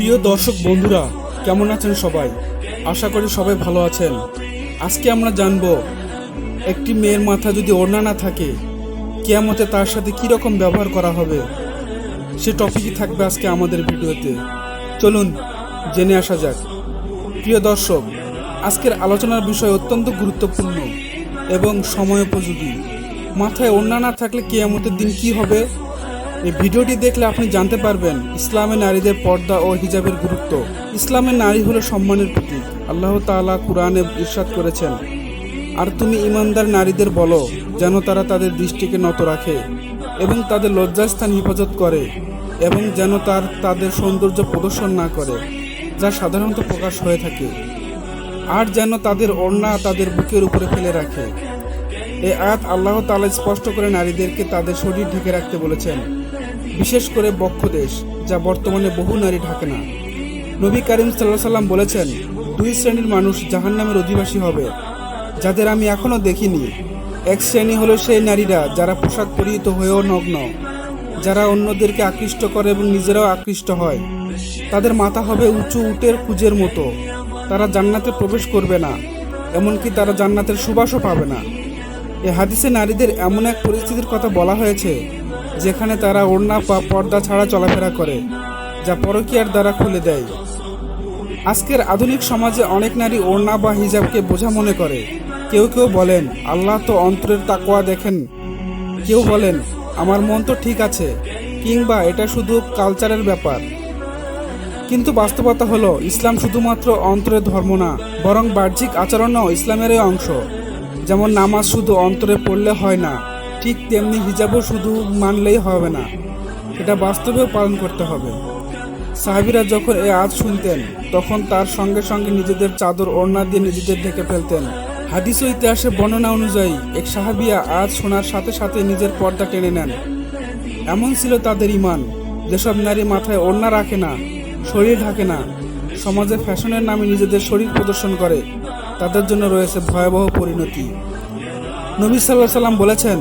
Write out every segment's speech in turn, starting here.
প্রিয় দর্শক বন্ধুরা, কেমন আছেন সবাই? আশা করি সবাই ভালো আছেন। আজকে আমরা জানব, একটি মেয়ের মাথা যদি ওড়না না থাকে, কেয়ামতে তার সাথে কি রকম ব্যবহার করা হবে? সে টপিকই থাকবে আজকে আমাদের ভিডিওতে। চলুন জেনে আসা যাক। প্রিয় দর্শক, আজকের আলোচনার বিষয় অত্যন্ত গুরুত্বপূর্ণ এবং সময় উপযোগী মাথায় ওড়না না থাকলে কেয়ামতের দিন কি হবে? এই ভিডিওটি দেখলে আপনি জানতে পারবেন, ইসলামে নারীদের পর্দা ও হিজাবের গুরুত্ব। ইসলামের নারী হলো সম্মানের প্রতীক। আল্লাহ তাআলা কুরআনে ইরশাদ করেছেন, আর তুমি ইমানদার নারীদের বলো, যেন তারা তাদের দৃষ্টিকে নত রাখে এবং তাদের লজ্জাস্থান হেফাজত করে এবং যেন তার, তাদের সৌন্দর্য প্রদর্শন না করে, যা সাধারণত প্রকাশ হয়ে থাকে। আর যেন তাদের ওড়না তাদের বুকের উপরে ফেলে রাখে। এ আয়াত আল্লাহ তাআলা স্পষ্ট করে নারীদেরকে তাদের শরীর ঢেকে রাখতে বলেছেন। বিশেষ করে বক্ষ দেশ, যা বর্তমানে বহু নারী ঢাকে না। নবী করিম সাল্লাহ সাল্লাম বলেছেন, দুই শ্রেণির মানুষ জাহান নামের অধিবাসী হবে। যাদের আমি এখনও দেখিনি, এক শ্রেণি হলো সেই নারীরা যারা পোশাক পরিহিত হয়েও নগ্ন, যারা অন্যদেরকে আকৃষ্ট করে এবং নিজেরাও আকৃষ্ট হয়। তাদের মাথা হবে উঁচু উটের কুজের মতো। তারা জান্নাতে প্রবেশ করবে না, এমনকি তারা জান্নাতের সুবাসও পাবে না। এ হাদিসে নারীদের এমন এক পরিস্থিতির কথা বলা হয়েছে যেখানে তারা ওড়না বা পর্দা ছাড়া চলাফেরা করে, যা পরকীয়ার দ্বারা খুলে দেয়। আজকের আধুনিক সমাজে অনেক নারী ওড়না বা হিজাবকে বোঝা মনে করে। কেউ কেউ বলেন, আল্লাহ তো অন্তরের তাকোয়া দেখেন। কেউ বলেন, আমার মন তো ঠিক আছে। কিংবা, এটা শুধু কালচারের ব্যাপার। কিন্তু বাস্তবতা হলো, ইসলাম শুধুমাত্র অন্তরের ধর্ম না, বরং বাহ্যিক আচরণও ইসলামেরই অংশ। যেমন নামাজ শুধু অন্তরে পড়লে হয় না ঠিক তেমনি হিজাবও শুধু মানলেই হবে না, এটা বাস্তবেও পালন করতে হবে। সাহাবিরা যখন এ আজ শুনতেন, তখন তার সঙ্গে সঙ্গে নিজেদের চাদর ওড়না দিয়ে নিজেদের ঢেকে ফেলতেন। হাদিস ও ইতিহাসের বর্ণনা অনুযায়ী, এক সাহাবিয়া আজ শোনার সাথে সাথে নিজের পর্দা টেনে নেন। এমন ছিল তাদের ইমান যেসব নারী মাথায় ওড়না রাখে না, শরীর ঢাকে না, সমাজে ফ্যাশনের নামে নিজেদের শরীর প্রদর্শন করে, তাদের জন্য রয়েছে ভয়াবহ পরিণতি। নবী সাল্লাহ সাল্লাম বলেছেন,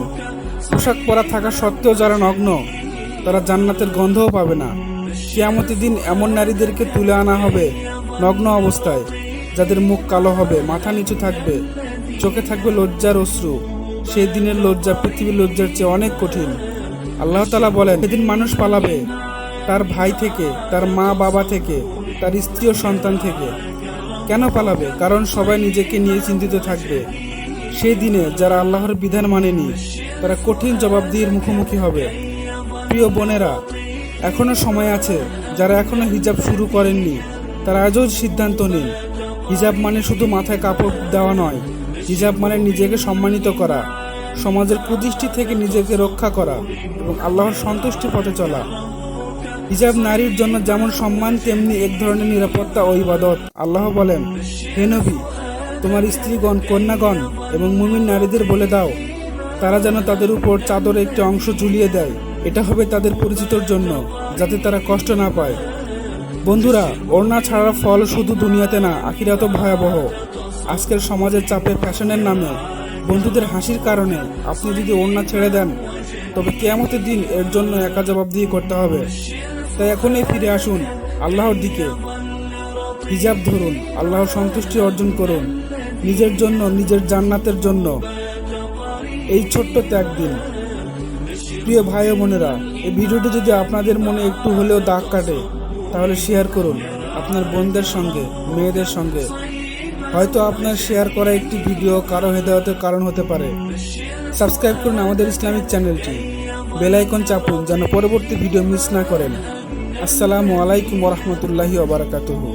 পোশাক পরা থাকা সত্ত্বেও যারা নগ্ন, তারা জান্নাতের গন্ধও পাবে না। কিয়ামতের দিন এমন নারীদেরকে তুলে আনা হবে নগ্ন অবস্থায়, যাদের মুখ কালো হবে, মাথা নিচু থাকবে, চোখে থাকবে লজ্জার অশ্রু। সেই দিনের লজ্জা পৃথিবীর লজ্জার চেয়ে অনেক কঠিন। আল্লাহ তালা বলেন, সেদিন মানুষ পালাবে তার ভাই থেকে, তার মা বাবা থেকে, তার স্ত্রী ও সন্তান থেকে। কেন পালাবে? কারণ সবাই নিজেকে নিয়ে চিন্তিত থাকবে। সেই দিনে যারা আল্লাহর বিধান মানেনি, তারা কঠিন জবাবদিহির মুখোমুখি হবে। প্রিয় বোনেরা, এখনও সময় আছে, যারা এখনও হিজাব শুরু করেননি, তারা আজও সিদ্ধান্ত নিন। হিজাব মানে শুধু মাথায় কাপড় দেওয়া নয়, হিজাব মানে নিজেকে সম্মানিত করা, সমাজের কুদৃষ্টি থেকে নিজেকে রক্ষা করা এবং আল্লাহর সন্তুষ্টি পথে চলা। হিজাব নারীর জন্য যেমন সম্মান, তেমনি এক ধরনের নিরাপত্তা ও ইবাদত। আল্লাহ বলেন, হে নবী তোমার স্ত্রীগণ, কন্যাগণ এবং মুমিন নারীদের বলে দাও। তারা যেন তাদের উপর চাদরে একটি অংশ ঝুলিয়ে দেয়। এটা হবে তাদের পরিচিতর জন্য, যাতে তারা কষ্ট না পায়। বন্ধুরা, ওড়না ছাড়ার ফল শুধু দুনিয়াতে না আখিরাত ভয়াবহ। আজকের সমাজের চাপে ফ্যাশনের নামে, বন্ধুদের হাসির কারণে আপনি যদি ওড়না ছেড়ে দেন, তবে কেয়ামতের দিন এর জন্য একা জবাবদিহি করতে হবে। তাই এখনই ফিরে আসুন আল্লাহর দিকে। হিজাব ধরুন, আল্লাহর সন্তুষ্টি অর্জন করুন। নিজের জন্য, নিজের জান্নাতের জন্য। এই ছোট্ট ত্যাগ দিন। প্রিয় ভাই বোনেরা, এই ভিডিওটি যদি আপনাদের মনে একটু হলেও দাগ কাটে, তাহলে শেয়ার করুন আপনার বোনদের সঙ্গে, মেয়েদের সঙ্গে। হয়তো আপনার শেয়ার করা একটি ভিডিও কারও হেদায়তের কারণ হতে পারে। সাবস্ক্রাইব করুন আমাদের ইসলামিক চ্যানেলটি। বেলাইকন চাপুন যেন পরবর্তী ভিডিও মিস না করেন। আসসালামু আলাইকুম ওরহমতুল্লাহি ওবরাকাতুহু